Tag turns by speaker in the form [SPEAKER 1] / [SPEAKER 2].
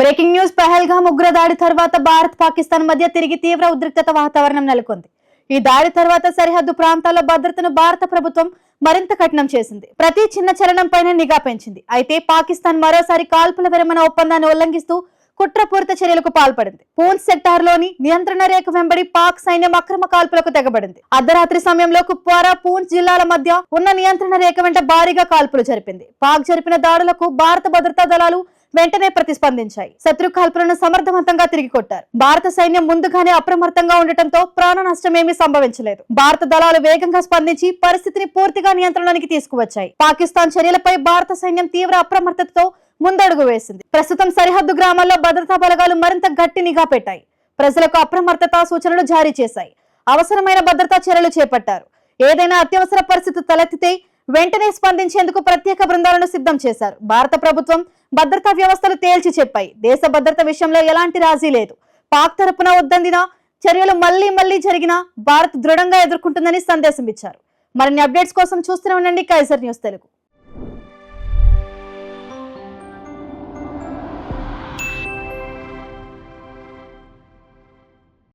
[SPEAKER 1] Breaking news Pahalgam ఉగ్రదాడి తర్వాత భారత్ పాకిస్తాన్ మధ్య తిరిగి తీవ్ర ఉద్రిక్తత వాతావరణం నెలకొంది. ఈ దాడి తర్వాత సరిహద్దు ప్రాంతాల్లో భద్రతను భారత ప్రభుత్వం మరింత కఠినం చేసింది. ప్రతి చిన్న చలనంపైన నిఘా పెంచింది. అయితే పాకిస్తాన్ మరోసారి కాల్పుల విరమణ ఒప్పందాన్ని ఉల్లంఘిస్తూ కుట్రపూరిత చర్యలకు పాల్పడింది. పూన్ సెక్టార్లోని నియంత్రణ రేఖ వెంబడి పాక్ సైన్యం అక్రమ కాల్పులకు తెగబడింది. అర్ధరాత్రి సమయంలో కుప్వారా పూంచ్ జిల్లాల మధ్య ఉన్న నియంత్రణ రేఖ వెంట భారీగా కాల్పులు జరిపింది. పాక్ జరిపిన దాడులకు భారత భద్రతా దళాలు వెంటనే ప్రతిస్పందించాయి. శత్రు కాల్పులను సమర్థవంతంగా తిరిగి కొట్టారు. భారత సైన్యం ముందుగానే అప్రమత్తంగా ఉండటంతో ప్రాణ నష్టమేమీ సంభవించలేదు. భారత దళాలు వేగంగా స్పందించి పరిస్థితిని పూర్తిగా నియంత్రణలోనికి తీసుకువచ్చాయి. పాకిస్తాన్ చర్యలపై భారత సైన్యం తీవ్ర అప్రమత్తతతో ముందడుగు వేసింది. ప్రస్తుతం సరిహద్దు గ్రామాల్లో భద్రతా బలగాలు మరింత గట్టి నిఘా పెట్టాయి. ప్రజలకు అప్రమత్తత సూచనలు జారీ చేశాయి. అవసరమైన భద్రతా చర్యలు చేపట్టారు. ఏదైనా అత్యవసర పరిస్థితి తలెత్తితే వెంటనే స్పందించేందుకు ప్రత్యేక బృందాలను సిద్ధం చేశారు. భారత ప్రభుత్వం భద్రతా వ్యవస్థలు తేల్చి చెప్పాయి. దేశ భద్రత విషయంలో ఎలాంటి రాజీ లేదు. పాక్ తరపున వద్దందిన చర్యలు మళ్ళీ మళ్ళీ జరిగినా భారత్ దృఢంగా ఎదుర్కొంటుందని సందేశం ఇచ్చారు మరిన్ని అప్డేట్స్ కోసం చూస్తూనే ఉండండి. Kaiser news Telugu.